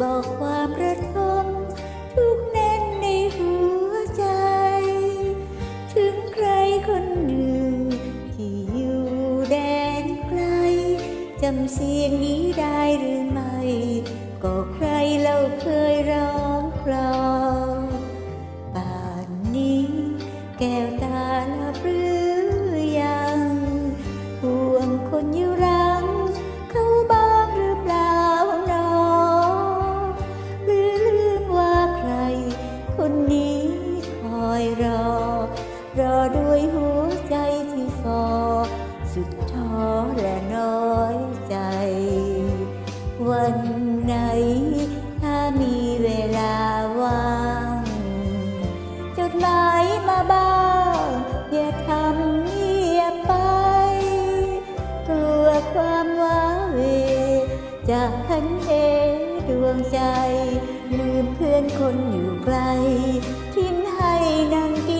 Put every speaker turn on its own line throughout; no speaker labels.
บอกความระทมทุกแน่นในหัวใจ ถึงใครคนหนึ่ง ที่อยู่แดนไกลจำเสียงนี้ได้หรือไม่ ก็ใครเราเคยร้องคลอป่านนี้แก้วตา วันไหน ถ้ามีเวลาว่างจดหมายมาบ้างอย่าทำเงียบไป กลัวความว้าเวจะหันเหดวงใจ ลืมเพื่อนคนอยู่ไกลทิ้งให้นางกิน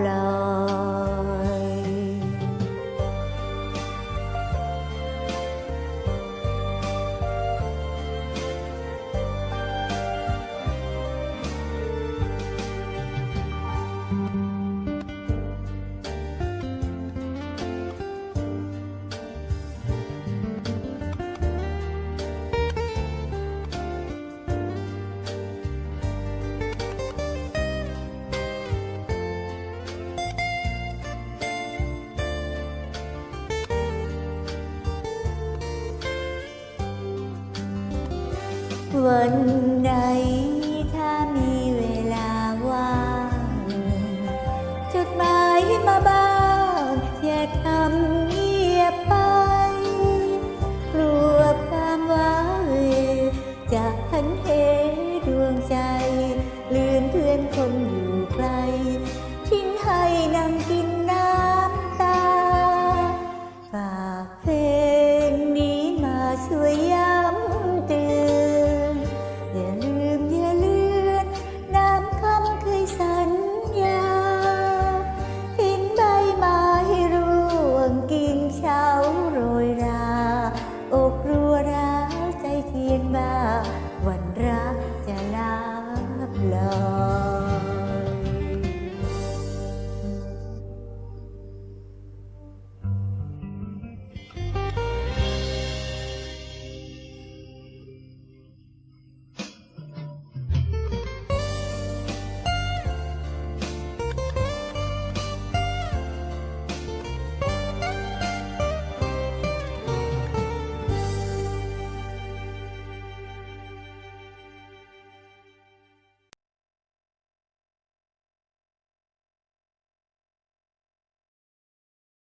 flow. วันไหนถ้ามีเวลาว่างจดหมายมาบ้างอย่าทำ